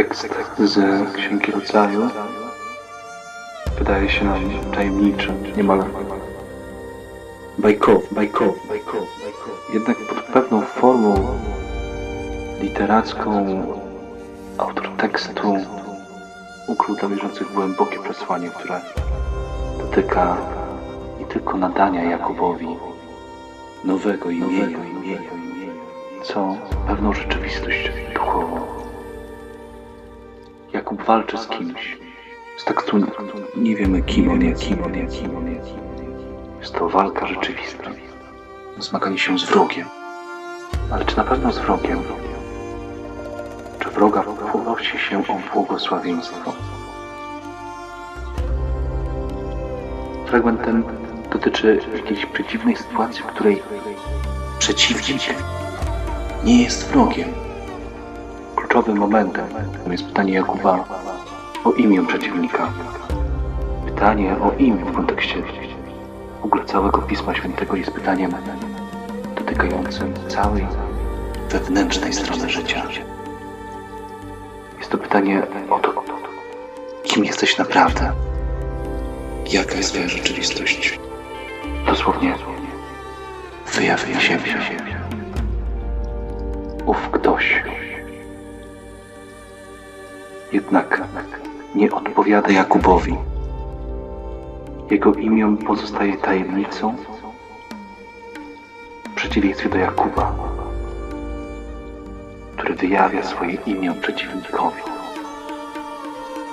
Tekst z Księgi Rodzaju wydaje się nam tajemniczy, niemal bajkowy, bajkowy, bajkowy. Jednak pod pewną formą literacką autor tekstu ukrył dla wierzących głębokie przesłanie, które dotyka nie tylko nadania Jakubowi nowego imienia, co pewną rzeczywistość duchową. Walczy z kimś. Z tekstu nie wiemy kim on jest, kim on jest, kim on jest. Jest to walka rzeczywista. Zmaganie się z wrogiem. Ale czy na pewno z wrogiem? Czy wroga prosi się o błogosławieństwo? Fragment ten dotyczy jakiejś przeciwnej sytuacji, w której przeciwnik nie jest wrogiem. Kluczowym momentem jest pytanie Jakuba o imię przeciwnika. Pytanie o imię w kontekście w ogóle całego Pisma Świętego jest pytaniem dotykającym całej wewnętrznej strony życia. Jest to pytanie o to, kim jesteś naprawdę. Jaka jest twoja rzeczywistość? Dosłownie wyjawię siebie. Ów ktoś jednak nie odpowiada Jakubowi. Jego imię pozostaje tajemnicą w przeciwieństwie do Jakuba, który wyjawia swoje imię przeciwnikowi.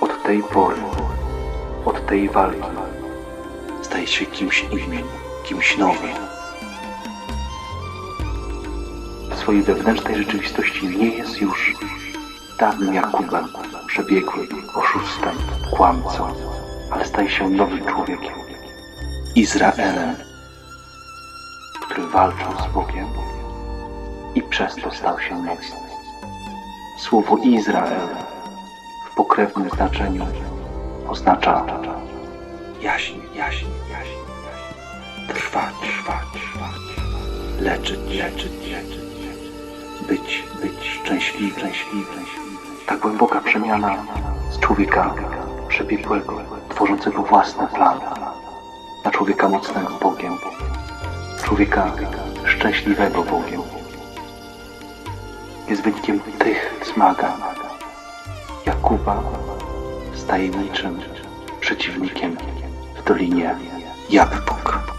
Od tej pory, od tej walki staje się kimś innym, kimś nowym. W swojej wewnętrznej rzeczywistości nie jest już dawnym Jakubem, przebiegłym, oszustem, kłamcą, ale staje się nowym człowiekiem, Izraelem, który walczył z Bogiem i przez to stał się mocny. Słowo Izrael w pokrewnym znaczeniu oznacza jaźń, jaźń, jaźń. trwać, trwać, trwać, leczyć, leczyć, leczyć, być, być szczęśliwy, szczęśliwy, szczęśliwy. Ta głęboka przemiana z człowieka przebiegłego, tworzącego własny plan, na człowieka mocnego Bogiem, człowieka szczęśliwego Bogiem. Jest wynikiem tych zmagań Jakuba z tajemniczym przeciwnikiem w Dolinie Jabbok.